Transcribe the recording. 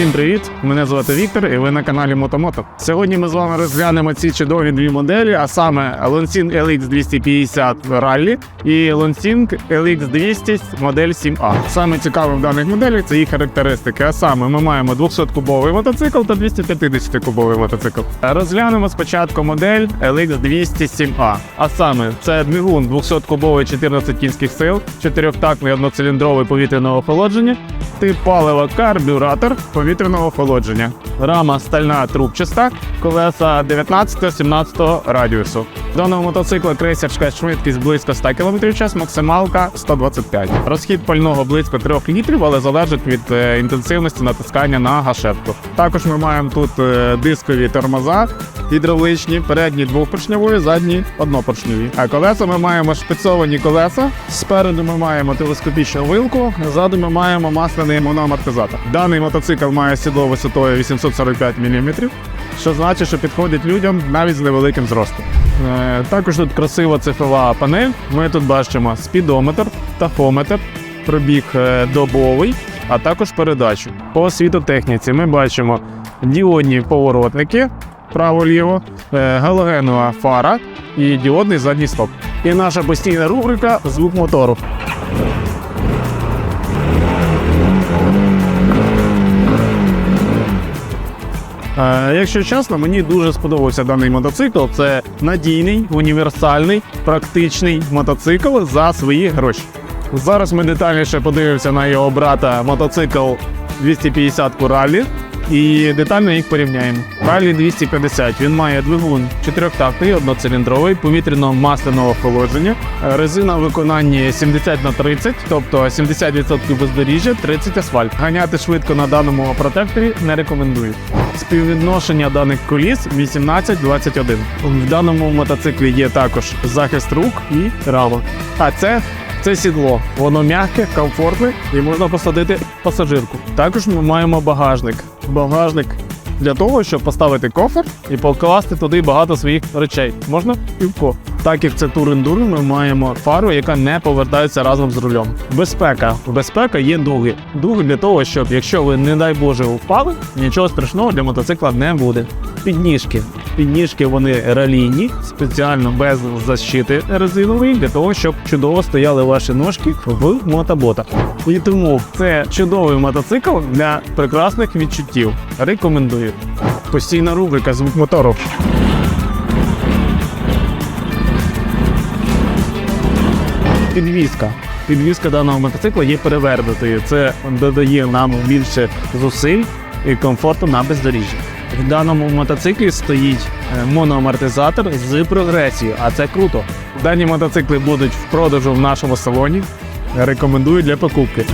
Всім привіт! Мене звати Віктор, і ви на каналі Мотомото. Сьогодні ми з вами розглянемо ці чудові дві моделі, а саме Lonsing LX 250 Rally і Lonsing LX 200 модель 7A. Саме цікаве в даних моделях це їх характеристики. А саме ми маємо 200-кубовий мотоцикл та 250-кубовий мотоцикл. Розглянемо спочатку модель LX 207A. А саме це двигун 200-кубовий 14 кінських сил, чотирьохтактний одноциліндровий повітряного охолодження, тип палива карбюратор охолодження. Рама стальна трубчаста, колеса 19-17 радіусу. Даного мотоцикла крейсерська швидкість близько 100 км в час, максималка 125. Розхід пального близько 3 літрів, але залежить від е, інтенсивності натискання на гашетку. Також ми маємо тут е, дискові тормоза, гідравличні, передні двохпоршневі, задні однопоршневі. А колеса ми маємо шпицовані колеса. Спереду ми маємо телескопічну вилку, ззаду ми маємо масляний моноамортизатор. Даний мотоцикл має сідло висотою 845 мм, що значить, що підходить людям навіть з невеликим зростом. Е, Також тут красива цифрова панель. Ми тут бачимо спідометр, тахометр, пробіг е, добовий, а також передачу. По світотехніці ми бачимо діодні поворотники право-ліво, е, галогенова фара і діодний задній стоп. І наша постійна рубрика звук мотору. Якщо чесно, мені дуже сподобався даний мотоцикл. Це надійний, універсальний, практичний мотоцикл за свої гроші. Зараз ми детальніше подивимося на його брата мотоцикл 250 Ралі і детально їх порівняємо. Ралі 250 він має двигун чотирьохтактний, одноциліндровий, повітряно-масляного охолодження, Е, резина в виконанні 70 на 30, тобто 70% бездоріжжя, 30 асфальт. Ганяти швидко на даному протекторі не рекомендую. Співвідношення даних коліс 18-21. В даному мотоциклі є також захист рук і рама. А це це сідло. Воно м'яке, комфортне і можна посадити пасажирку. Також ми маємо багажник. Багажник для того, щоб поставити кофер і покласти туди багато своїх речей. Можна півко. Так як це тур-ендур, ми маємо фару, яка не повертається разом з рулем. Безпека. Безпека є дуги. Дуги для того, щоб якщо ви, не дай Боже, впали, нічого страшного для мотоцикла не буде. Підніжки. Підніжки вони ралійні, спеціально без защити резинової, для того, щоб чудово стояли ваші ножки в мотоботах. І тому це чудовий мотоцикл для прекрасних відчуттів. Рекомендую. Постійна рубрика звук мотору. Підвізка. Підвізка даного мотоцикла є перевернутою. Це додає нам більше зусиль і комфорту на бездоріжжі. В даному мотоциклі стоїть е, моноамортизатор з прогресією, а це круто. Дані мотоцикли будуть в продажу в нашому салоні. Рекомендую для покупки.